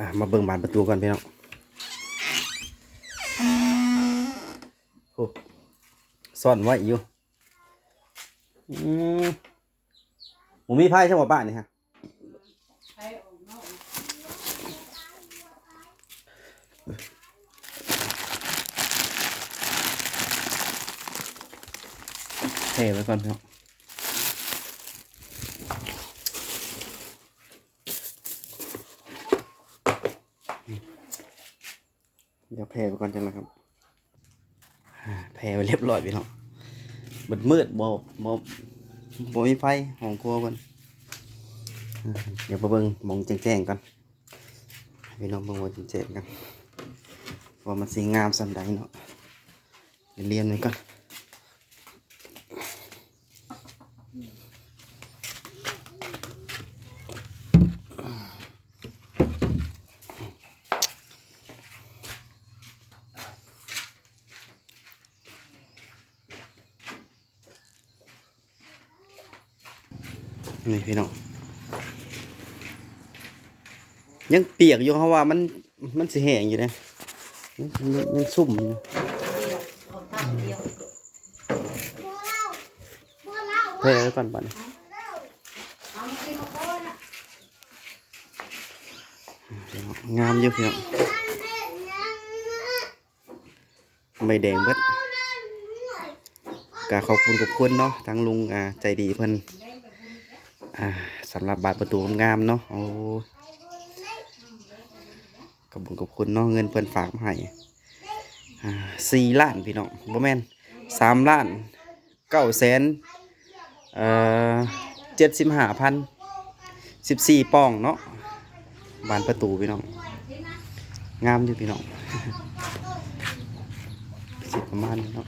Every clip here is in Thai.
อะมาเบิ่งบานประตูก่อนพี่น้องโอ้ซ่อนไว้อยู่อืมหมูมีไพ่ใช่ไหมบ้านนี่ฮะเทไว้ก่อนพี่น้องเดี๋ยวแผ่ไปก่อนจังนะครับแผ่ไปเรียบร้อยพี่น้องมืดมืดบ่บ่บ่มีไฟห้องครัวเพิ่นเดี๋ยวไปเบิ่งมองแจ้งๆก่อนพี่น้องเบิ่งว่าแจ้งๆกันว่ามันสิงามสันใดเนาะเดี๋ยวเรียนไว้ก่อน นี่พี่น้องยังเปียกอยู่เพราะว่ามันมันสิแห้งอยู่นะมันมันมันซุ่มอยู่เฮ้ยไว้ก่อนป่ะนี่พี่น้องามอยู่พี่น้องใบแดงเบิดกาขอบคุณขอบคุณเนาะทั้งลุงอ่าใจดีเพิ่นอ่า สำหรับบาทประตูงามๆเนาะโอ้ขอบคุณขอบคุณเนาะเงินเพิ่อนฝากมาให้สี่ล้านพี่น้องบ่แม่นสามล้านเก้าแสนเอ่อเจ็ดสิบห้าพันสิบสี่ป้องเนาะบานประตูพี่น้องงามอยู่พี่น้องสิประมาณเนาะ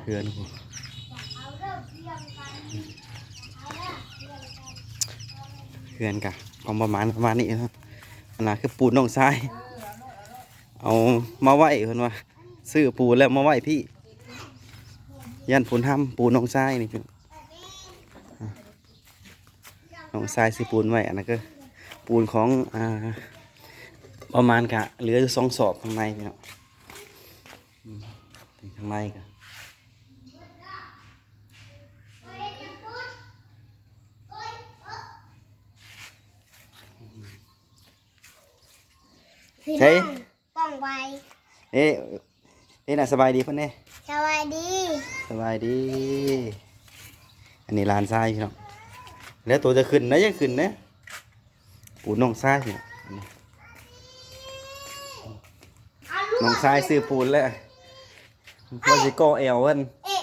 เพื่อนกู เพื่อนกะของประมาณประมาณนี้นะอันนั้นคือปูนน้องทราย เอามาไหวเพิ่นว่าซื้อปูนแล้วมาไหวพี่ ยันผลทำปูนน้องทรายนี่พี่อะน้องทรายซื้อปูนไว้อันนั้นก็ปูนของอ่าประมาณกะเหลือสองสอบข้างในพี่เนาะข้างในกะ พี่ ใช่น้องป้องไว้เอ๊ะเอ๊ะน่ะสบายดีเพิ่นเน่สวัสดีสบายดี อันนี้ลานทรายพี่น้องแล้วตัวจะขึ้นนะยังขึ้นนะปูน้องทรายพี่น้องอันนี้น้องทรายซื้อปูนแล้วเพื่อนสิก่อแอวเพื่อนเอ๊ะ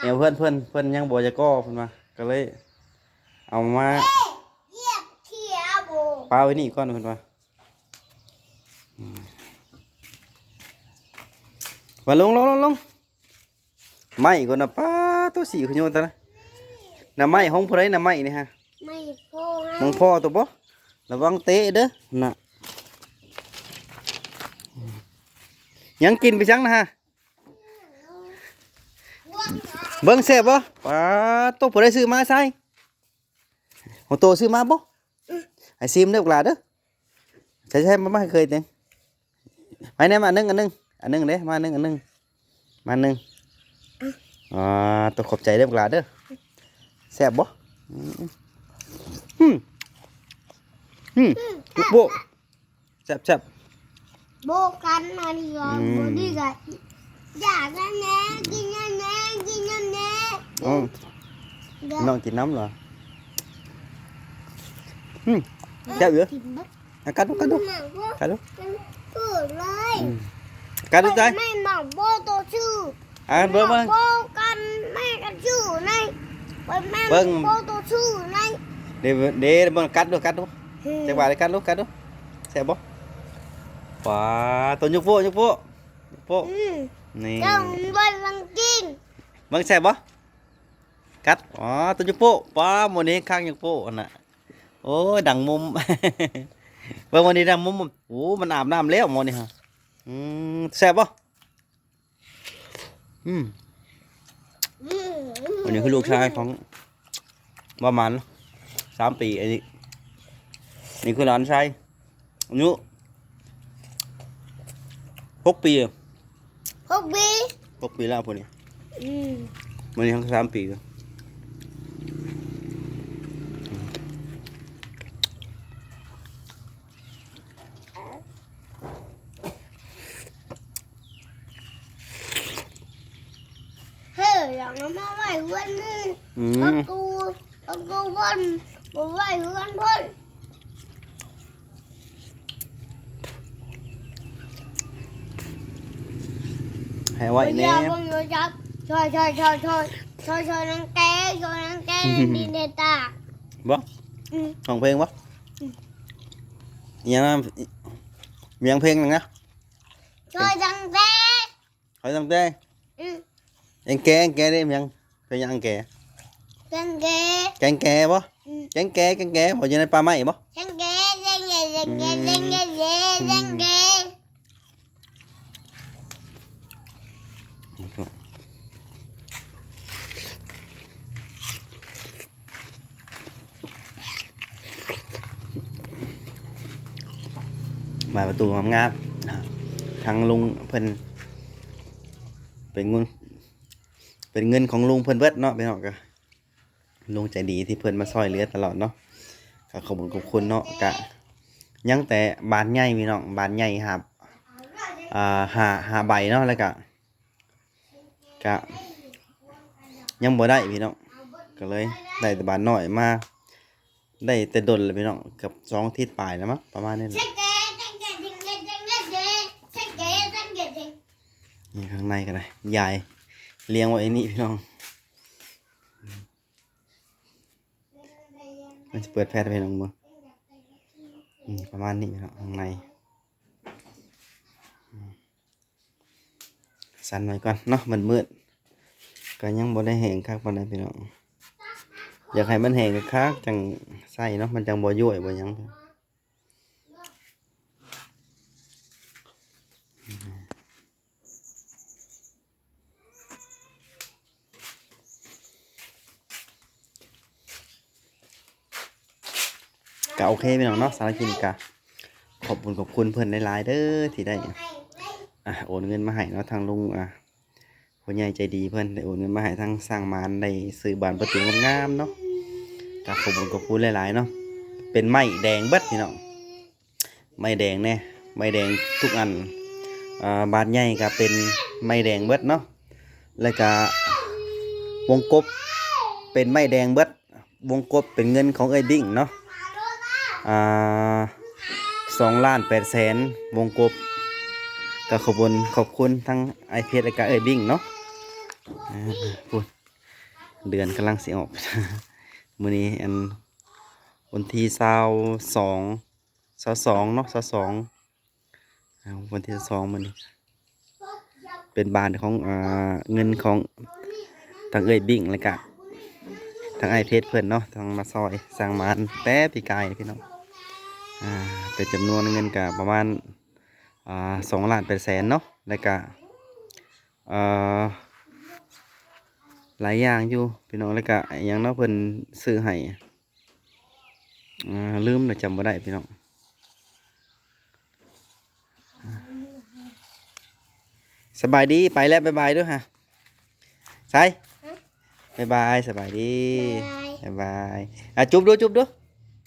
แอวเพื่อนเพื่อนเพื่อนยังบ่จะก่อเพื่อนมาก็เลย เอามาเหยียบเขียวโบปาไว้นี่ก่อนเพื่อนว่าอืม มาลงลงลงลงไม่ก่อนนะป้าตัวสีขยโยนตะนะน้ำไม้ห้องผู้ใดน้ำไม้นี่ฮะไม่โป้งมองพ่อตัวบ่ระวังเตะเด้อน่ะยังกินไปจังนะฮะเบิ่งแซ่บบ่ป้าตัวผู้ใดซื้อมาใส่โอโตซื้อมาบ่ให้ซิมเด้อปลาเด้อใช่ใช่มาไม่เคยเต็งไปแน่มาอันหนึงอันหนึง อันหนึงเด้มาอันหนึงอันหนึงมาอันหนึงอ่าตัวขอบใจเด้อปลาเด้อแซ่บบ่อืมอืมอืมลูกโบแซ่บแซ่บโบกันมาดีกว่าอืมโบดีกันอยากกันแน่กินกันแน่กินกันแน่อ๋อน้องกินน้ำเหรออืมแซ่บเหรอกินบักอะกัดดู กัดดูหนักว่ากัดดูพูดเลยอืมกัดดูใจไม่หมักโบตัวชื่ออะเบิ่งเบิ่งโบกันแม่กันชื่อในไปแม่เบิ่งโบตัวชื่อในเดี๋ยวเดี๋ยวเบิ่งกัดดูกัดดูจังหวะเลยกัดดูกัดดูแซ่บบ่ว้าตัวยกโป้ยกโป้ยกโป้อืมนี่เจ้าวันลังกินเบิ่งแซ่บบ่กัดอ๋อตัวยกโป้ป้าหมื้นี้ข้างยกโป้อันน่ะโอ้ยดังมุมเบิ่งวันนี้ดังมุมโอ้มันอาบน้ำแล้วหมื้นี้ฮะ อืมแซ่บบ่อืมอืมอันนี้คือลูกชายของประมาณสามปีอันนี้นี่คือหลานชายอายุหกปีอะหกปีหกปีแล้วพวกนี้อืมมันยังสามปีอยู่ เฮ้ยอย่างนั้นมาไหววันนึง อื ก็ ม กูก็กูวัน กูไหววันพ่นให้ไว้ Bây แน่ giờ con vô chấp Thôi thôi thôi thôi Thôi thôi nắng té Thôi nắng té đi nè ta บ่ Ừ ห้องเพลงบ่อืมอิหยังนะมียังเพลงหนึงนะ Thôi nắng té เขาตั้งแต่ Ừ เอ็งแกเอ็งแกได้มียังเพลงยังอังแก Nắng té แกงแกบ่ Ừ แกงแกแกงแกบ่อยู่ในป่าไม้บ่ Nắng té Nắng té Nắng té Nắng té Nắng té มาประตูงามๆอ่าทางลุงเพิ่นเป็นเงินเป็นเงินของลุงเพิ่นเบิดเนาะพี่น้องก็ ลุงใจดีที่เพิ่นมาซอยเหลือตลอดเนาะก็ขอบคุณขอบคุณเนาะกะยังแต่บานใหญ่พี่น้องบานใหญ่ครับอ่าหาหาใบเนาะแล้วก็กะยังบ่ได้พี่น้องก็เลยได้แต่บานน้อยมาได้แต่ดนเลยพี่น้องกับสองทิศปลายแล้วมั้งประมาณนี้แหละ Nắng té Nắng té Nắng té Nắng té Nắng té Nắng té Nắng té นี่ข้างในกันเลยยายเลี้ยงไว้นี่พี่น้อง มันจะเปิดแพทย์ไปน้องมือประมาณนี้นะข้างในสั่นไว้ก่อนเนาะมันมืดก็ยังบ่ได้แห้งคักปานใดพี่น้องอยากให้มันแห้งคักจังใส่เนาะมันจังบ่ย่อยบ่หยัง ก็โอเคพี่น้องเนาะสารคินกะขอบคุณขอบคุณเพื่อนหลายๆเด้อที่ได้อะโอนเงินมาให้เนาะทางลุงอะคนใหญ่ใจดีเพื่อนได้โอนเงินมาให้ทางสร้างมานได้ซื้อบานประตูงามเนาะก็ขอบคุณขอบคุณหลายๆเนาะเป็นไม้แดงเบิดพี่น้องไม้แดงแน่ไม้แดงทุกอันอ่าบานใหญ่ก็เป็นไม้แดงเบิดเนาะแล้วก็วงกบเป็นไม้แดงเบิดวงกบเป็นเงินของเอ้ดิ้งเนาะ สองล้านแปดแสนวงกบก็ขอบคุณขอบคุณทั้งไอเพชรและก็เอยบิ้งเนาะพูดเดือนกำลังเสิออกมื้อนี้อันวันที่เศร้าสองเศร้าสองเนาะเศร้าสองวันที่สองมื้อนี้เป็นบานของอเงินของทางเอยบิ้งแล้วก็ทางไอเพชรเพื่อนเนาะทางมาซอยสร้างมานแต่ปีกายพี่น้องอ่า เป็นจำนวนเงินกับประมาณอ่าสองล้านเป็นแสนเนาะแล้วก็เอ่อหลายอย่างอยู่พี่น้องแล้วก็อหย่างเนาะเพิ่นซื้อให้อ่าลืมแล้วจำบ่ได้พี่น้องอ่าสบายดีไปแล้วบ๊ายบายด้วยฮะใช่บ๊ายบายสบายดีบ๊ายบายอะจุ๊บด้วยจุ๊บด้วย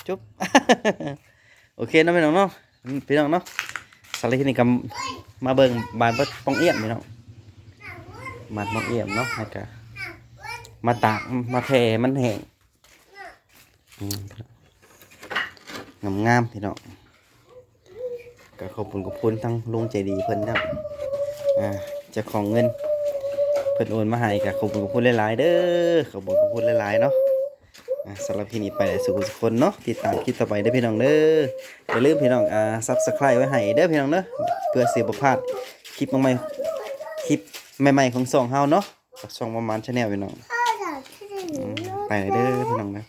จุ๊บ โอเคเนาะพี่น้องเนาะพี่น้องเนาะสารบคลิปนี้ก็มาเบิ่งบานป้องเอี่ยมพี่น้องบานปองเอี่ยมเนาะแล้ก็มาตากมาแผ่มันแห้งงามงามๆพี่น้องก็ขอบคุณขอบคุณทั้งลุงใจดีเพิ่นครับอ่าจ้าของเงินเพิ่นโอนมาให้ก็ขอบคุณขอบคุณหลายๆเด้อขอบคุณขอบคุณหลายๆเนาะ สำหรับที่นี้ไปสุขสุขคนเนาะติดตามคลิปต่อไปเด้อพี่น้องเด้ออย่าลืมพี่น้องอ่าซับสไครต์ไว้ให้เด้อพี่น้องเด้อเพื่อเสียบ่พลาดคลิปใหม่ๆคลิปใหม่ๆของสองเฮาเนาะจากช่องประมาณชาแนลพี่น้อง Thôi rồi, thế thì อืม nó ไปเลยเด้อพี่น้องเด้อ